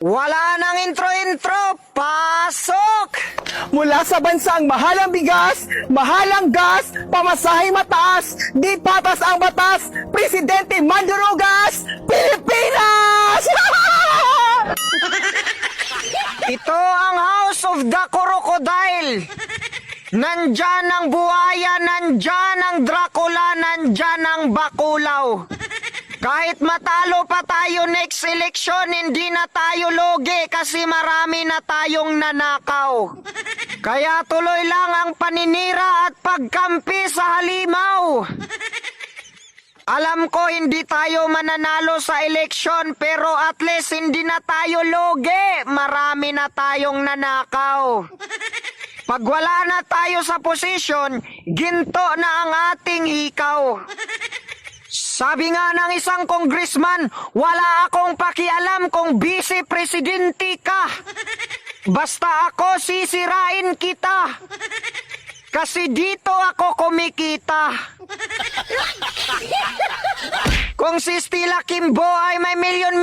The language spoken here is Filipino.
Wala nang intro-intro, pasok! Mula sa bansang mahalang bigas, mahalang gas, pamasahe mataas, di patas ang batas, Presidente Mandurugas, Pilipinas! Ito ang House of the Crocodile. Nandyan ang buhaya, nandyan ang Dracula, nandyan ang Bakulaw. Kahit matalo pa tayo next election, hindi na tayo loge kasi marami na tayong nanakaw. Kaya tuloy lang ang paninira at pagkampi sa halimaw. Alam ko hindi tayo mananalo sa eleksyon pero at least hindi na tayo loge. Marami na tayong nanakaw. Pag wala na tayo sa posisyon, ginto na ang ating hikaw. Sabi nga ng isang congressman, wala akong pakialam kung vice-presidente ka. Basta ako sisirain kita. Kasi dito ako kumikita. Kung si Stila Kimbo ay may milyon-milyon